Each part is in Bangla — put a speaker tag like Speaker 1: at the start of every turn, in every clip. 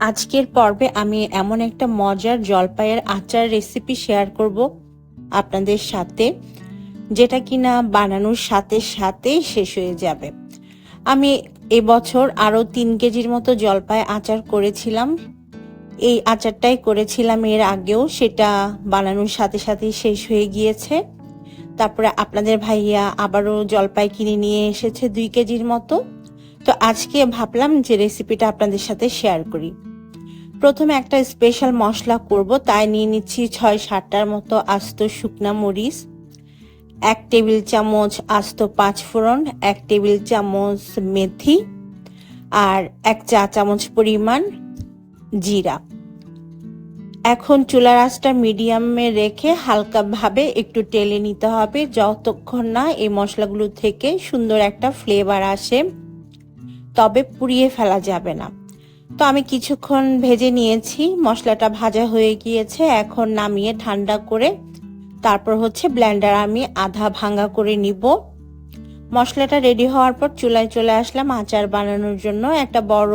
Speaker 1: আজকের পর্বে আমি এমন একটা মজার জলপাইয়ের আচার রেসিপি শেয়ার করব আপনাদের সাথে, যেটা কিনা বানানোর সাথে সাথেই শেষ হয়ে যাবে। আমি এবছর আরও তিন কেজির মতো জলপাই আচার করেছিলাম। এই আচারটাই করেছিলাম এর আগেও, সেটা বানানোর সাথে সাথেই শেষ হয়ে গিয়েছে। তারপরে আপনাদের ভাইয়া আবারও জলপাই কিনে নিয়ে এসেছে দুই কেজির মতো। তো আজকে ভাবলাম যে রেসিপিটা আপনাদের সাথে শেয়ার করি। প্রথমে একটা স্পেশাল মশলা করব, তাই নিয়ে নিচ্ছি ছয় সাতটার মতো আস্ত শুকনা মরিচ, এক টেবিল চামচ আস্ত পাঁচ ফোড়ন, এক টেবিল চামচ মেথি আর এক চা চামচ পরিমাণ জিরা। এখন চুলার আঁচটা মিডিয়ামে রেখে হালকাভাবে একটু টেলে নিতে হবে, যতক্ষণ না এই মশলাগুলো থেকে সুন্দর একটা ফ্লেভার আসে, তবে পুড়িয়ে ফেলা যাবে না। তো আমি কিছুক্ষণ ভেজে নিয়েছি। মশলাটা ভাজা হয়ে গিয়েছে, এখন নামিয়ে ঠান্ডা করে তারপর হচ্ছে ব্লেন্ডার আমি আধা ভাঙ্গা করে নিব। মশলাটা রেডি হওয়ার পর চুলায় চলে আসলাম আচার বানানোর জন্য। একটা বড়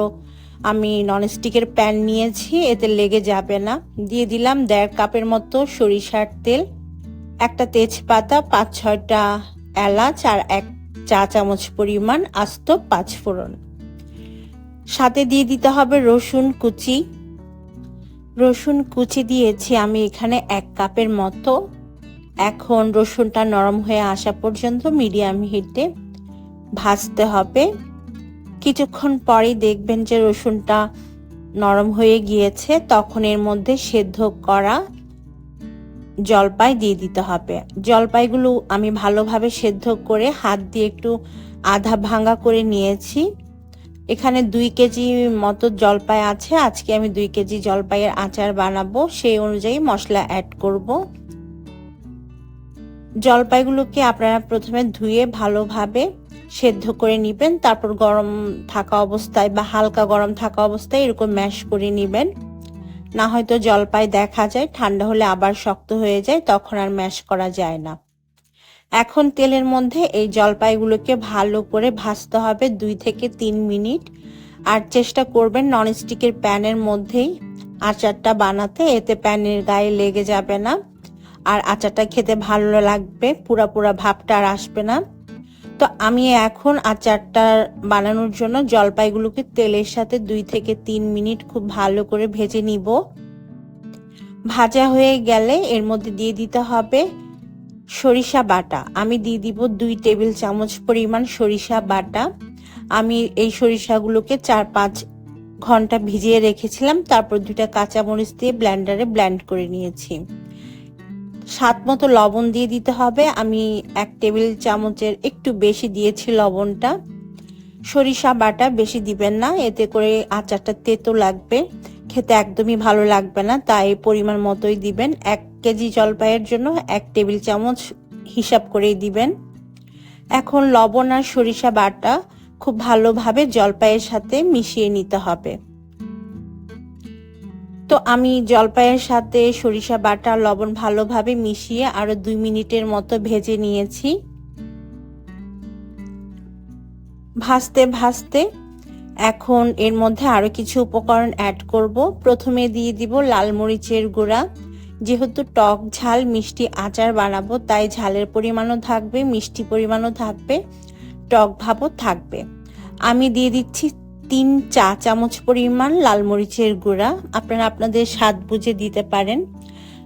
Speaker 1: আমি ননস্টিকের প্যান নিয়েছি, এতে লেগে যাবে না। দিয়ে দিলাম দেড় কাপের মতো সরিষার তেল, একটা তেজপাতা পাঁচ ছয়টা এলাচ আর এক চা চামচ পরিমাণ আস্ত পাঁচ ফোড়ন সাথে দিয়ে দিতে হবে রসুন কুচি। রসুন কুচি দিয়েছি আমি এখানে এক কাপের মতো। এখন রসুনটা নরম হয়ে আসা পর্যন্ত মিডিয়াম হিটে ভাজতে হবে। কিছুক্ষণ পরেই দেখবেন যে রসুনটা নরম হয়ে গিয়েছে, তখন এর মধ্যে সেদ্ধ করা জলপাই দিয়ে দিতে হবে। জলপাইগুলো আমি ভালোভাবে সেদ্ধ করে হাত দিয়ে একটু আধা ভাঙা করে নিয়েছি। এখানে দুই কেজি মতো জলপাই আছে। আজকে আমি দুই কেজি জলপাইয়ের আচার বানাবো। সেই অনুযায়ী মশলা অ্যাড করব। জলপাইগুলোকে আপনারা প্রথমে ধুয়ে ভালোভাবে সেদ্ধ করে নেবেন। তারপর গরম থাকা অবস্থায় বা হালকা গরম থাকা অবস্থায় এরকম ম্যাশ করে নেবেন। না হয়তো জলপাই দেখা যায়, ঠান্ডা হলে আবার শক্ত হয়ে যায়, তখন আর ম্যাশ করা যায় না। এখন তেলের মধ্যে এই জলপাইগুলোকে ভালো করে ভাজতে হবে দুই থেকে তিন মিনিট। আর চেষ্টা করবেন ননস্টিকের প্যানের মধ্যেই আচারটা বানাতে, এতে প্যানের গায়ে লেগে যাবে না। আর আচারটা খেতে ভালো লাগবে, পুরা পুরা ভাবটা আর আসবে না। তো আমি এখন আচারটা বানানোর জন্য জলপাইগুলোকে তেলের সাথে দুই থেকে তিন মিনিট খুব ভালো করে ভেজে নিব। ভাজা হয়ে গেলে এর মধ্যে দিয়ে দিতে হবে সরিষা বাটা। আমি দিয়ে দিব দুই টেবিল চামচ পরিমাণ সরিষা বাটা। আমি এই সরিষাগুলোকে চার পাঁচ ঘণ্টা ভিজিয়ে রেখেছিলাম। তারপর দুইটা কাঁচামরিচ দিয়ে ব্ল্যান্ডারে ব্ল্যান্ড করে নিয়েছি। স্বাদ মতো লবণ দিয়ে দিতে হবে। আমি এক টেবিল চামচের একটু বেশি দিয়েছি লবণটা। সরিষা বাটা বেশি দিবেন না। এতে করে আচারটা তেতো লাগবে। খেতে একদমই ভালো লাগবে না, তাই পরিমাণ মতোই দিবেন। এক কেজি জলপাইয়ের জন্য এক টেবিল চামচ হিসাব করেই দিবেন। এখন লবণ আর সরিষা বাটা খুব ভালোভাবে জলপাইয়ের সাথে মিশিয়ে নিতে হবে। তো আমি জলপাইয়ের সাথে সরিষা বাটা লবণ ভালোভাবে মিশিয়ে আরও দুই মিনিটের মতো ভেজে নিয়েছি। ভাজতে ভাজতে এখন এর মধ্যে আরও কিছু উপকরণ অ্যাড করব। প্রথমে দিয়ে দিব লাল মরিচের গুঁড়া। যেহেতু টক ঝাল, মিষ্টি আচার বানাবো, তাই ঝালের পরিমাণও থাকবে, মিষ্টি পরিমাণও থাকবে, টক ভাবও থাকবে। আমি দিয়ে দিচ্ছি তিন চা চামচ পরিমাণ লাল মরিচের গুঁড়া। আপনারা আপনাদের স্বাদ বুঝে দিতে পারেন।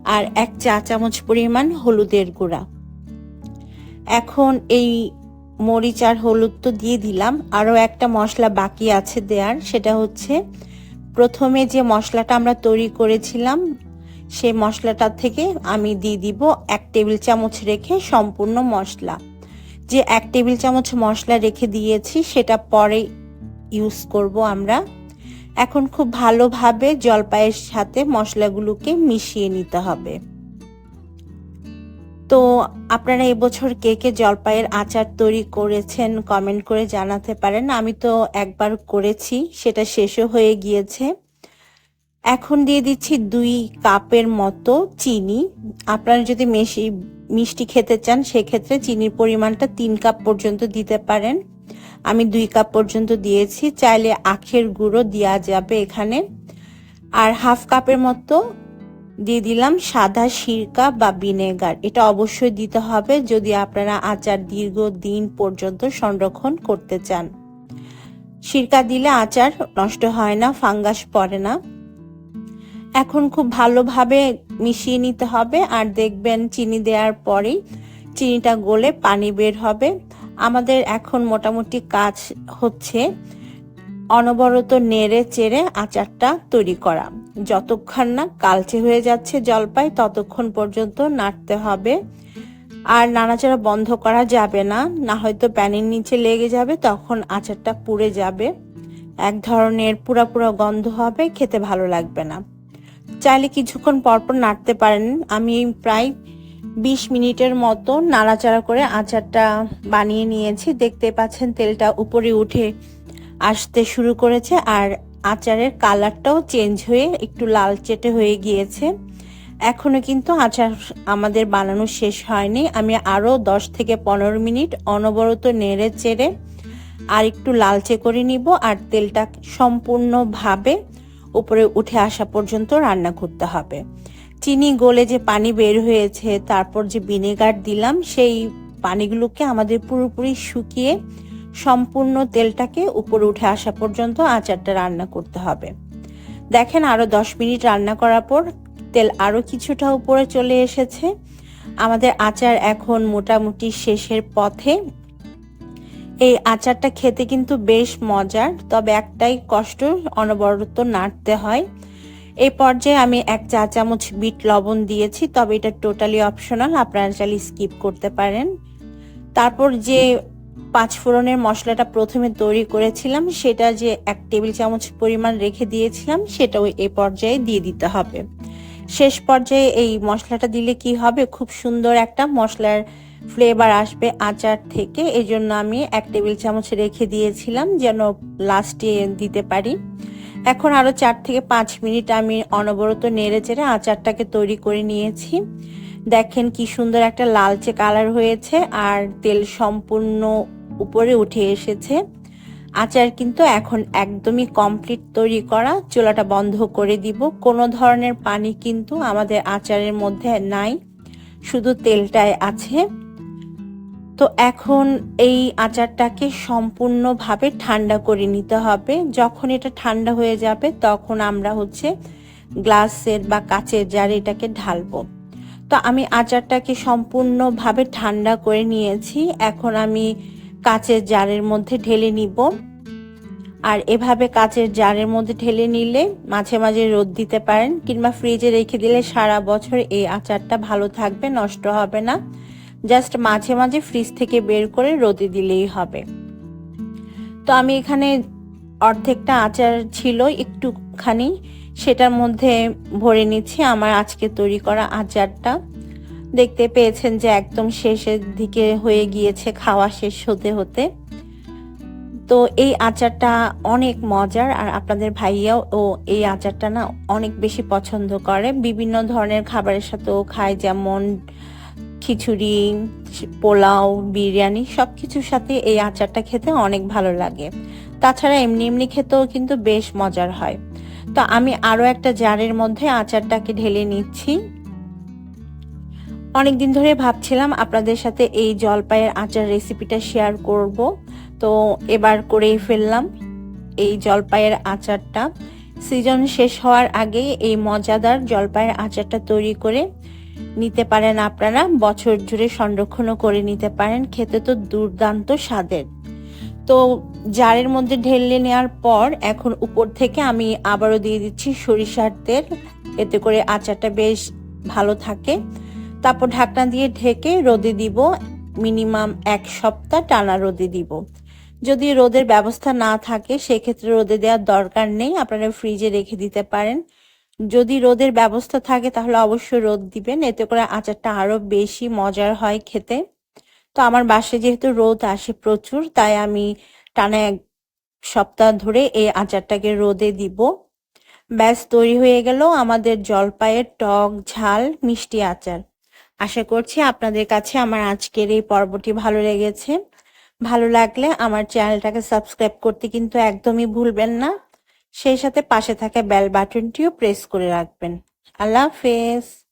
Speaker 1: আর এক চা চামচ পরিমাণ হলুদের গুঁড়া। এখন এই মরিচ আর হলুদ তো দিয়ে দিলাম। আরও একটা মশলা বাকি আছে দেওয়ার সেটা হচ্ছে প্রথমে যে মশলাটা আমরা তৈরি করেছিলাম, সেই মশলাটা থেকে আমি দিয়ে দিব এক টেবিল চামচ রেখে সম্পূর্ণ মশলা। যে এক টেবিল চামচ মশলা রেখে দিয়েছি, সেটা পরে ইউজ করব আমরা। এখন খুব ভালোভাবে জলপাইয়ের সাথে মশলাগুলোকে মিশিয়ে নিতে হবে। তো আপনারা এবছর কে কে জলপাইয়ের আচার তৈরি করেছেন কমেন্ট করে জানাতে পারেন। আমি তো একবার করেছি, সেটা শেষও হয়ে গিয়েছে। এখন দিয়ে দিচ্ছি দুই কাপের মতো চিনি। আপনারা যদি মেশি, মিষ্টি খেতে চান, সেক্ষেত্রে চিনির পরিমাণটা তিন কাপ পর্যন্ত দিতে পারেন। আমি দুই কাপ পর্যন্ত দিয়েছি, চাইলে আখের গুঁড়ো দেওয়া যাবে এখানে। আর হাফ কাপের মতো দিয়ে দিলাম সাদা সিরকা বা ভিনেগার। এটা অবশ্যই দিতে হবে যদি আপনারা আচার দীর্ঘ দিন পর্যন্ত সংরক্ষণ করতে চান। সিরকা দিলে আচার নষ্ট হয় না, ফাঙ্গাস পড়ে না। এখন খুব ভালোভাবে মিশিয়ে নিতে হবে আর দেখবেন চিনি দেওয়ার পরেই চিনিটা গলে পানি বের হবে। আমাদের এখন মোটামুটি কাজ হচ্ছে অনবরত নেড়ে চেড়ে আচারটা তৈরি করা। যতক্ষণ না কালচে হয়ে যাচ্ছে জলপাই, ততক্ষণ পর্যন্ত নাড়তে হবে। আর নাড়াচাড়া বন্ধ করা যাবে না না হয়তো প্যানের নিচে লেগে যাবে, তখন আচারটা পুড়ে যাবে। এক ধরনের পুরা পুরা গন্ধ হবে, খেতে ভালো লাগবে না। চাইলে কিছুক্ষণ পরপর নাড়তে পারেন। আমি প্রায় বিশ মিনিটের মতো নাড়াচাড়া করে আচারটা বানিয়ে নিয়েছি। দেখতে পাচ্ছেন তেলটা উপরে উঠে আসতে শুরু করেছে আর আচারের কালারটাও চেঞ্জ হয়ে একটু লালচেটে হয়ে গিয়েছে। এখনও কিন্তু আচার আমাদের বানানো শেষ হয়নি। আমি আরও দশ থেকে পনেরো মিনিট অনবরত নেড়ে চেড়ে আর একটু লালচে করে নিব আর তেলটা সম্পূর্ণভাবে উপরে উঠে আসা পর্যন্ত রান্না করতে হবে। চিনি গলে যে পানি বের হয়েছে, তারপর যে ভিনেগার দিলাম, সেই পানিগুলোকে আমাদের পুরোপুরি শুকিয়ে সম্পূর্ণ তেলটাকে উপরে উঠে আসা পর্যন্ত আচারটা রান্না করতে হবে। দেখেন আরও দশ মিনিট রান্না করার পর তেল আরও কিছুটা উপরে চলে এসেছে। আমাদের আচার এখন মোটামুটি শেষের পথে। এই আচারটা খেতে কিন্তু বেশ মজার, তবে একটাই কষ্ট, অনবরত নাড়তে হয়। এই পর্যায়ে আমি এক চা চামচ বিট লবণ দিয়েছি, তবে এটা টোটালি অপশনাল, আপনারা চাইলে স্কিপ করতে পারেন। তারপর যে পাঁচ ফোড়নের মশলাটা প্রথমে তৈরি করেছিলাম, সেটা যে এক টেবিল চামচ পরিমাণ রেখে দিয়েছিলাম সেটাও এই পর্যায়ে দিয়ে দিতে হবে। শেষ পর্যায়ে এই মশলাটা দিলে কি হবে? খুব সুন্দর একটা মশলার ফ্লেভার আসবে আচার থেকে। এই জন্য আমি এক টেবিল চামচ রেখে দিয়েছিলাম, যেন লাস্টে দিতে পারি। এখন আরও চার থেকে পাঁচ মিনিট আমি অনবরত নেড়ে চেড়ে আচারটাকে তৈরি করে নিয়েছি। দেখেন কি সুন্দর একটা লালচে কালার হয়েছে, আর তেল সম্পূর্ণ উপরে উঠে এসেছে। আচার কিন্তু এখন একদমই কমপ্লিট তৈরি করা। চুলাটা বন্ধ করে দিব। কোনো ধরনের পানি কিন্তু আমাদের আচারের মধ্যে নাই। শুধু তেলটাই আছে। তো এখন এই আচারটাকে সম্পূর্ণভাবে ঠান্ডা করে নিতে হবে। যখন এটা ঠান্ডা হয়ে যাবে, তখন আমরা হচ্ছে গ্লাসের বা কাচের জারে এটাকে ঢালবো। তো আমি আচারটাকে সম্পূর্ণভাবে ঠান্ডা করে নিয়েছি। এখন আমি কাচের জারের মধ্যে ঢেলে নিব। আর এভাবে কাচের জারের মধ্যে ঢেলে নিলে মাঝে মাঝে রোদ দিতে পারেন কিংবা ফ্রিজে রেখে দিলে সারা বছর এই আচারটা ভালো থাকবে, নষ্ট হবে না। জাস্ট মাঝে মাঝে ফ্রিজ থেকে বের করে রোদে দিলেই হবে। তো আমি এখানে অর্ধেকটা আচার ছিল, একটুখানি সেটার মধ্যে ভরে নিচ্ছি আমার আজকে তৈরি করা আচারটা। দেখতে পেয়েছেন যে একদম শেষের দিকে হয়ে গিয়েছে খাওয়া শেষ হতে হতে। তো এই আচারটা অনেক মজার আর আপনাদের ভাইয়াও ও এই আচারটা না অনেক বেশি পছন্দ করে। বিভিন্ন ধরনের খাবারের সাথেও খায়, যেমন খিচুড়ি, পোলাও, বিরিয়ানি সব কিছুর সাথে এই আচারটা খেতে অনেক ভালো লাগে। তাছাড়া এমনি এমনি খেতেও কিন্তু বেশ মজার হয়। তো আমি আরও একটা জারের মধ্যে আচারটাকে ঢেলে নিচ্ছি। অনেকদিন ধরে ভাবছিলাম আপনাদের সাথে এই জলপাইয়ের আচার রেসিপিটা শেয়ার করব। তো এবার করেই ফেললাম এই জলপাইয়ের আচারটা। সিজন শেষ হওয়ার আগে এই মজাদার জলপাইয়ের আচারটা তৈরি করে নিতে পারেন আপনারা। বছর জুড়ে সংরক্ষণও করে নিতে পারেন। খেতে তো দুর্দান্ত স্বাদের। তো জারের মধ্যে ঢেলে নেওয়ার পর এখন উপর থেকে আমি আবারও দিয়ে দিচ্ছি সরিষার তেল। এতে করে আচারটা বেশ ভালো থাকে। তারপর ঢাকনা দিয়ে ঢেকে রোদে দিব, মিনিমাম এক সপ্তাহ টানা রোদে দিব। যদি রোদের ব্যবস্থা না থাকে, সেক্ষেত্রে রোদে দেওয়ার দরকার নেই, আপনারা ফ্রিজে রেখে দিতে পারেন। যদি রোদের ব্যবস্থা থাকে, তাহলে অবশ্যই রোদ দিবেন, এতে করে আচারটা আরও বেশি মজার হয় খেতে। তো আমার বাসে যেহেতু রোদ আসে প্রচুর, তাই আমি টানা এক সপ্তাহ ধরে এই আচারটাকে রোদে দিব। ব্যাস, তৈরি হয়ে গেল আমাদের জলপাইয়ের টক ঝাল মিষ্টি আচার। আশা করছি আপনাদের কাছে আমার আজকের এই পর্বটি ভালো লেগেছে। ভালো লাগলে আমার চ্যানেলটাকে সাবস্ক্রাইব করতে কিন্তু একদমই ভুলবেন না। সেই সাথে পাশে থাকা বেল বাটনটিও প্রেস করে রাখবেন। আল্লাহ হাফেজ।